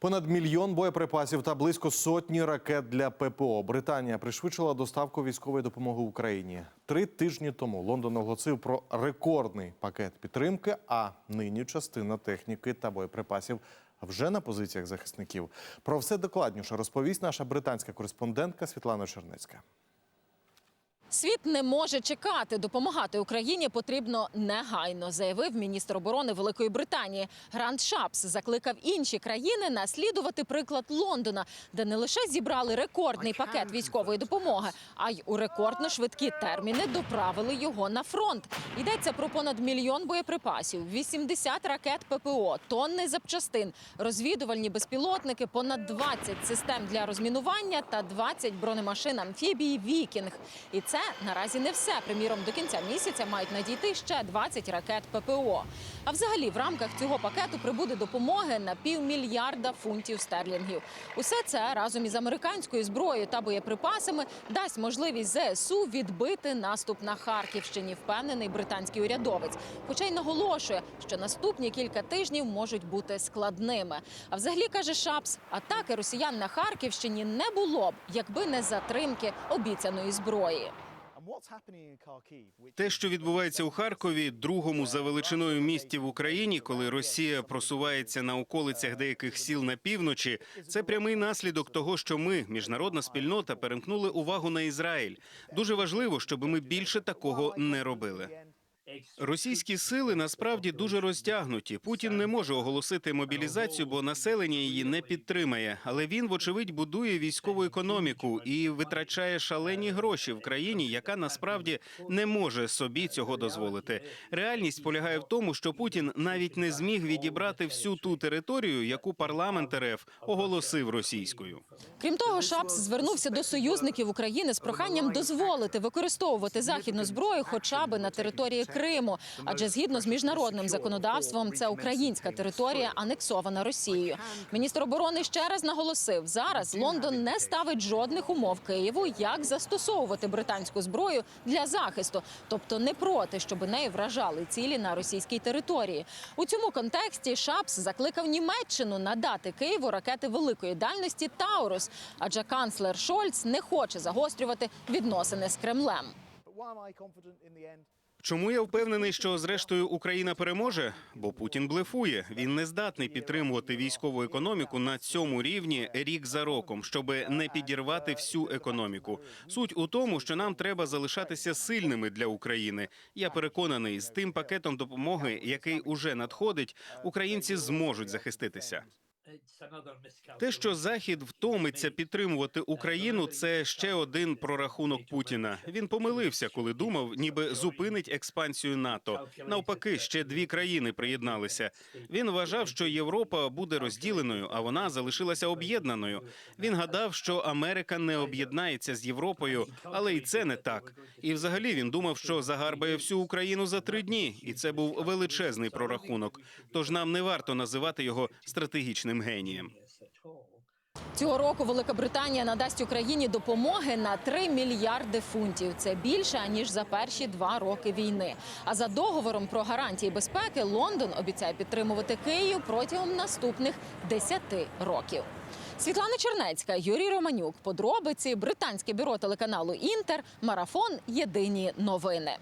Понад мільйон боєприпасів та близько сотні ракет для ППО. Британія пришвидшила доставку військової допомоги Україні. Три тижні тому Лондон оголосив про рекордний пакет підтримки. А нині частина техніки та боєприпасів вже на позиціях захисників. Про все докладніше розповість наша британська кореспондентка Світлана Чернецька. Світ не може чекати. Допомагати Україні потрібно негайно, заявив міністр оборони Великої Британії. Грант Шапс закликав інші країни наслідувати приклад Лондона, де не лише зібрали рекордний пакет військової допомоги, а й у рекордно швидкі терміни доправили його на фронт. Йдеться про понад мільйон боєприпасів, 80 ракет ППО, тонни запчастин, розвідувальні безпілотники, понад 20 систем для розмінування та 20 бронемашин амфібії Вікінг. І це наразі не все. Приміром, до кінця місяця мають надійти ще 20 ракет ППО. А взагалі в рамках цього пакету прибуде допомоги на півмільярда фунтів стерлінгів. Усе це разом із американською зброєю та боєприпасами дасть можливість ЗСУ відбити наступ на Харківщині, впевнений британський урядовець. Хоча й наголошує, що наступні кілька тижнів можуть бути складними. А взагалі каже Шапс, атаки росіян на Харківщині не було б, якби не затримки обіцяної зброї. Те, що відбувається у Харкові, другому за величиною місті в Україні, коли Росія просувається на околицях деяких сіл на півночі, це прямий наслідок того, що ми, міжнародна спільнота, перемкнули увагу на Ізраїль. Дуже важливо, щоб ми більше такого не робили. Російські сили насправді дуже розтягнуті. Путін не може оголосити мобілізацію, бо населення її не підтримає. Але він, вочевидь, будує військову економіку і витрачає шалені гроші в країні, яка насправді не може собі цього дозволити. Реальність полягає в тому, що Путін навіть не зміг відібрати всю ту територію, яку парламент РФ оголосив російською. Крім того, Шапс звернувся до союзників України з проханням дозволити використовувати західну зброю, хоча би на території Криму. Адже згідно з міжнародним законодавством, це українська територія, анексована Росією. Міністр оборони ще раз наголосив: зараз Лондон не ставить жодних умов Києву, як застосовувати британську зброю для захисту, тобто не проти, щоб нею вражали цілі на російській території. У цьому контексті Шапс закликав Німеччину надати Києву ракети великої дальності Таурус, адже канцлер Шольц не хоче загострювати відносини з Кремлем. Чому я впевнений, що зрештою Україна переможе? Бо Путін блефує. Він не здатний підтримувати військову економіку на цьому рівні рік за роком, щоб не підірвати всю економіку. Суть у тому, що нам треба залишатися сильними для України. Я переконаний, з тим пакетом допомоги, який уже надходить, українці зможуть захиститися. Те, що Захід втомиться підтримувати Україну, це ще один прорахунок Путіна. Він помилився, коли думав, ніби зупинить експансію НАТО. Навпаки, ще дві країни приєдналися. Він вважав, що Європа буде розділеною, а вона залишилася об'єднаною. Він гадав, що Америка не об'єднається з Європою, але і це не так. І взагалі він думав, що загарбає всю Україну за три дні, і це був величезний прорахунок. Тож нам не варто називати його стратегічним генієм. Цього року Велика Британія надасть Україні допомоги на 3 мільярди фунтів. Це більше ніж за перші два роки війни. А за договором про гарантії безпеки Лондон обіцяє підтримувати Київ протягом наступних 10 років. Світлана Чернецька, Юрій Романюк. Подробиці британське бюро телеканалу Інтер. Марафон. Єдині новини.